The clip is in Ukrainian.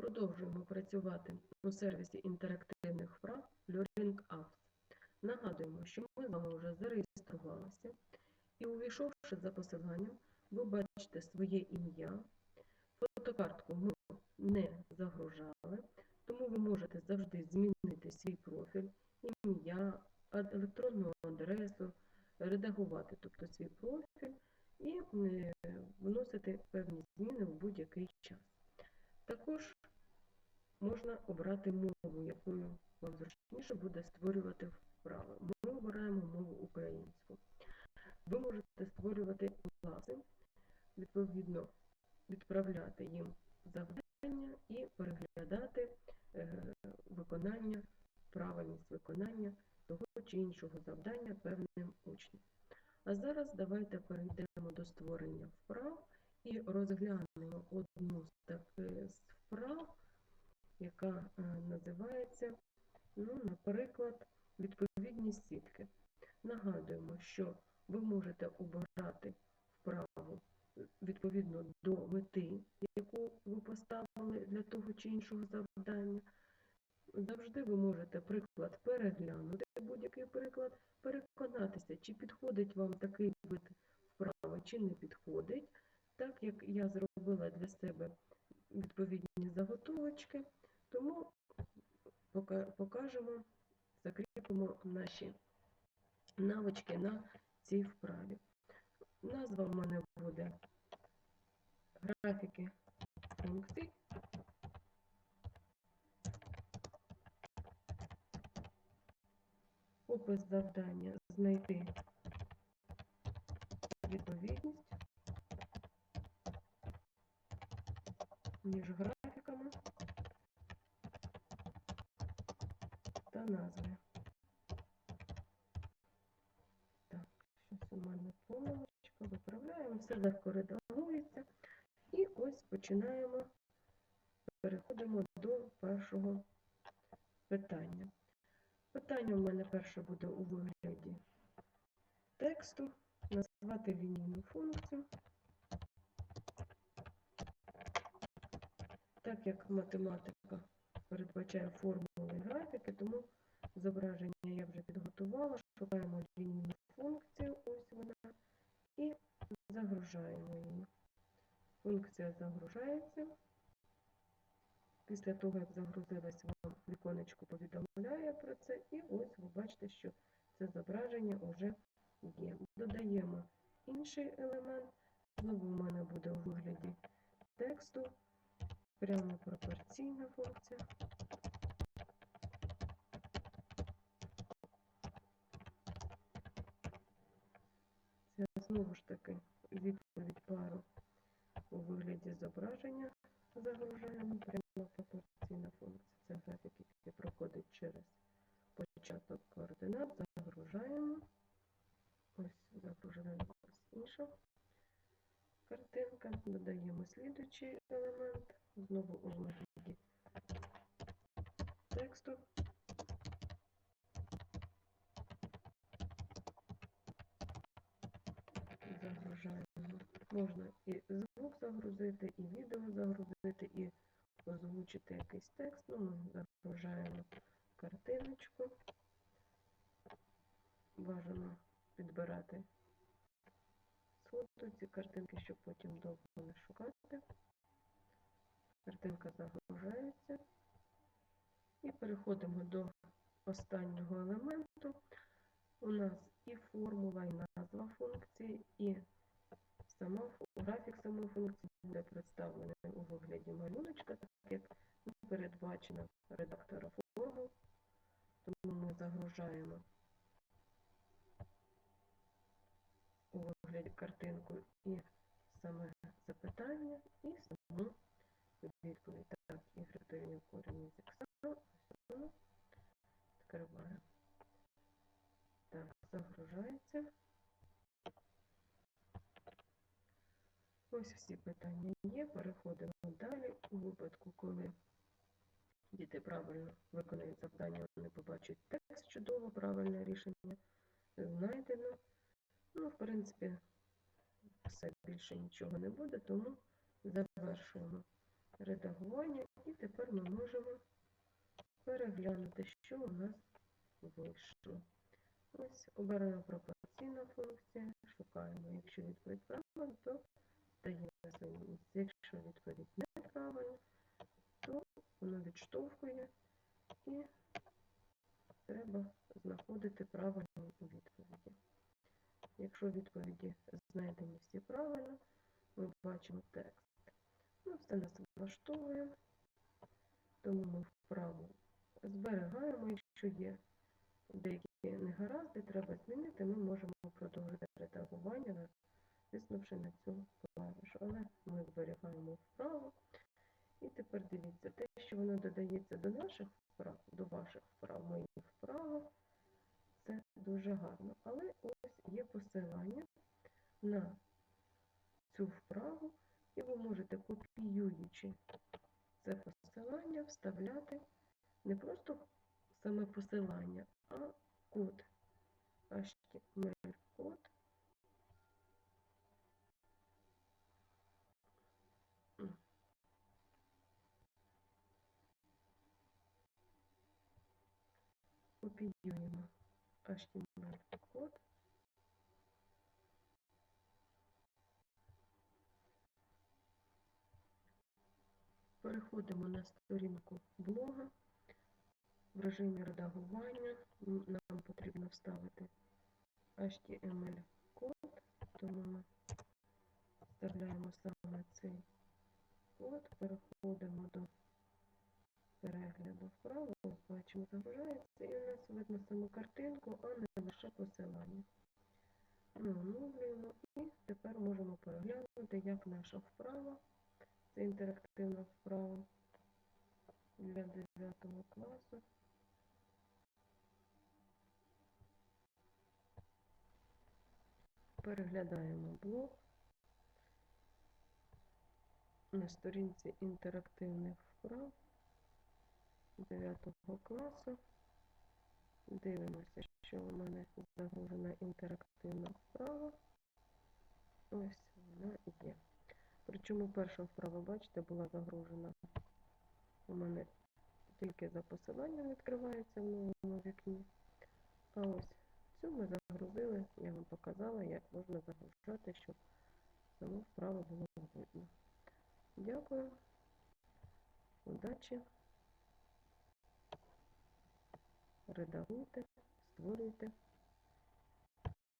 Продовжуємо працювати у сервісі інтерактивних вправ Learning Apps. Нагадуємо, що ми з вами вже зареєструвалися і, увійшовши за посиланням, ви бачите своє ім'я. Фотокартку ми не загружали, тому ви можете завжди змінити свій профіль, ім'я, електронну адресу, редагувати тобто свій профіль і е, вносити певні зміни в будь-який час. Також можна обрати мову, якою вам зручніше буде створювати вправи. Ми обираємо мову українську. Ви можете створювати класи, відповідно відправляти їм завдання і переглядати е, виконання, правильність виконання того чи іншого завдання певним учням. А зараз давайте перейдемо до створення вправ і розглянемо одну з таких вправ, яка е, називається, ну, наприклад, відповідність сітки. Нагадуємо, що ви можете обирати вправу е, відповідно до мети, яку ви поставили для того чи іншого завдання. Завжди ви можете приклад переглянути, будь-який приклад, переконатися, чи підходить вам такий вид вправи, чи не підходить. Так як я зробила для себе відповідні заготовочки, тому покажемо, закріпимо наші навички на цій вправі. Назва в мене буде графіки функцій. Опис завдання знайти відповідність між графіками назви. Так, щось у мене помилочка, виправляємо, все легко редагується. І ось починаємо, переходимо до першого питання. Питання в мене перше буде у вигляді тексту, назвати лінійну функцію. Так як математика передбачає формули і графіки, тому зображення я вже підготувала, шукаємо лінійну функцію, ось вона, і загружаємо її. Функція загружається. Після того, як загрузилась, вам віконечко повідомляє про це, і ось ви бачите, що це зображення вже є. Додаємо інший елемент. Знову в мене буде у вигляді тексту, прямо пропорційна функція. Це знову ж таки відповідь пару у вигляді зображення загружаємо прямо пропорційна функція. Це графік, який проходить через початок координат. Загружаємо. Ось загружаємо ось інша картинка. Додаємо слідуючий елемент. Знову у вигляді тексту. Загружаємо. Можна і звук загрузити, і відео загрузити, і озвучити якийсь текст. Ну, ми загружаємо картиночку. Бажано підбирати сходу ці картинки, щоб потім довго не шукати. Картинка загружається. І переходимо до останнього елементу. У нас і формула, і назва функції, і графік самої функції буде представлений у вигляді малюночка, так як не передбачено редактора формул. Тому ми загружаємо у вигляді картинку і саме запитання, і саму відповідь. Так, і графічний корінь із ікса. Ось воно. Відкриваємо. Так, загружається. Ось всі питання є. Переходимо далі. У випадку, коли діти правильно виконають завдання, вони побачать текст, чудово, правильне рішення знайдено. Ну, в принципі, все більше нічого не буде, тому завершуємо редагування, і тепер ми можемо переглянути, що у нас вийшло. Ось обираємо пропорційна функція, шукаємо. Якщо відповідь правильна, то Якщо відповідь неправильна, то воно відштовхує і треба знаходити правильну відповіді. Якщо відповіді знайдені всі правильно, ми бачимо текст. Ну, все нас влаштовує, тому ми вправо зберігаємо, якщо є деякі негаразди, треба змінити, ми можемо продовжити редагування, натиснувши на цю. Але ми зберігаємо вправо. І тепер дивіться, те, що воно додається до наших вправ, до ваших вправ, моїх вправо, це дуже гарно. Але ось є посилання на цю вправу, і ви можете, копіюючи це посилання, вставляти не просто саме посилання, а код HTML код. Копіюємо HTML код. Переходимо на сторінку блога. В режимі редагування нам потрібно вставити HTML код, тому ми вставляємо саме цей код, переходимо до перегляду вправо, бачимо, загружається, і у нас видно саму картинку, а не лише посилання. Ми оновлюємо і тепер можемо переглянути, як наша вправа, це інтерактивна вправа для 9 класу. Переглядаємо блог на сторінці інтерактивних вправ 9 класу. Дивимося, що у мене загружена інтерактивна вправа. Ось вона є. Причому перша вправа, бачите, була загружена. У мене тільки за посиланням відкривається в новому вікні. А ось цю ми загрузили, я вам показала, як можна загружати, щоб саму вправо було видно. Дякую. Удачі. Редагуйте, створюйте.